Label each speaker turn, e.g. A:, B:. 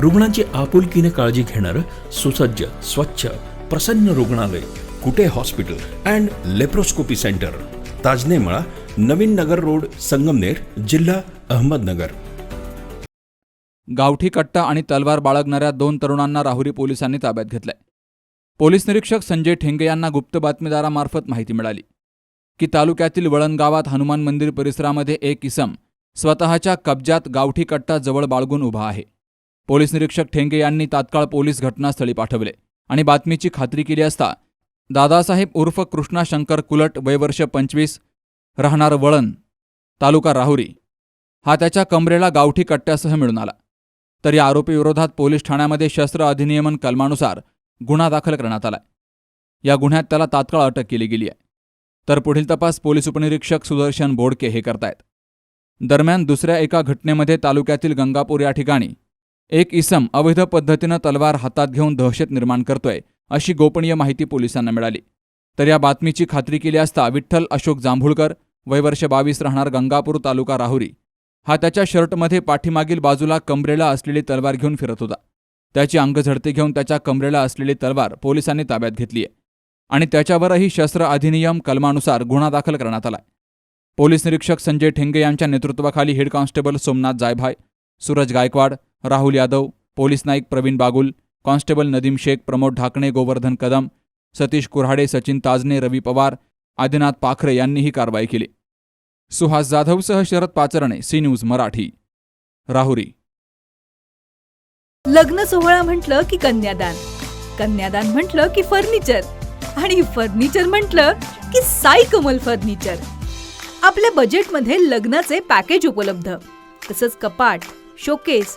A: रुग्णांची आपुलकीने काळजी घेणारं सुसज्ज स्वच्छ प्रसन्न रुग्णालय Kute hospital and laparoscopy centre. Tajanemala Navin Nagar road Sangamner जिल्हा अहमदनगर.
B: गावठी कट्टा आणि तलवार बाळगणाऱ्या दोन तरुणांना राहुरी पोलिसांनी ताब्यात घेतलंय. पोलीस निरीक्षक संजय ठेंगे यांना गुप्त बातमीदारामार्फत माहिती मिळाली. की तालुक्यातील वळणगावात हनुमान मंदिर परिसरामध्ये एक इसम स्वतःच्या कब्जात गावठी कट्टा जवळ बाळगून उभा आहे. पोलीस निरीक्षक ठेंगे यांनी तात्काळ पोलीस घटनास्थळी पाठवले. आणि बातमीची खात्री केली असता दादासाहेब उर्फ कृष्णा शंकर कुलट वयवर्ष पंचवीस राहणार वळण तालुका राहुरी. हा त्याच्या कमरेला गावठी कट्ट्यासह मिळून आला. तर या आरोपीविरोधात पोलीस ठाण्यामध्ये शस्त्र अधिनियमन कलमानुसार गुन्हा दाखल करण्यात आला या गुन्ह्यात त्याला तात्काळ अटक केली गेली आहे. तर पुढील तपास पोलीस उपनिरीक्षक सुदर्शन बोडके हे करतायत. दरम्यान दुसऱ्या एका घटनेमध्ये तालुक्यातील गंगापूर या ठिकाणी एक इसम अवैध पद्धतीनं तलवार हातात घेऊन दहशत निर्माण करतोय अशी गोपनीय माहिती पोलिसांना मिळाली. तर या बातमीची खात्री केली असता विठ्ठल अशोक जांभुळकर वयवर्ष बावीस राहणार गंगापूर तालुका राहुरी. हा त्याच्या शर्टमध्ये पाठीमागील बाजूला कमरेला असलेली तलवार घेऊन फिरत होता. त्याची अंगझडती घेऊन त्याच्या कमरेला असलेली तलवार पोलिसांनी ताब्यात घेतली आहे आणि त्याच्यावरही शस्त्र अधिनियम कलमानुसार गुन्हा दाखल करण्यात आलाय. पोलीस निरीक्षक संजय ठेंगे यांच्या नेतृत्वाखाली head constable Somnath Jaybhay Suraj Gaikwad Rahul Yadav police Naik Pravin Bagul constable Nadeem Shaikh Pramod Dhakane Govardhan Kadam Satish Kurhade Sachin Tajane Ravi Pawar Adinath Pakhare यांनी ही कारवाई केली. सुहास जाधवसह शरद पाचरणे सी न्यूज मराठी. राहुरी.
C: लग्न सोहळा म्हटलं की कन्यादान कन्यादान म्हटलं की फर्निचर आणि फर्निचर म्हटलं की साई कमल फर्निचर. आपल्या बजेटमध्ये लग्नाचे पॅकेज उपलब्ध तसंच कपाट showcase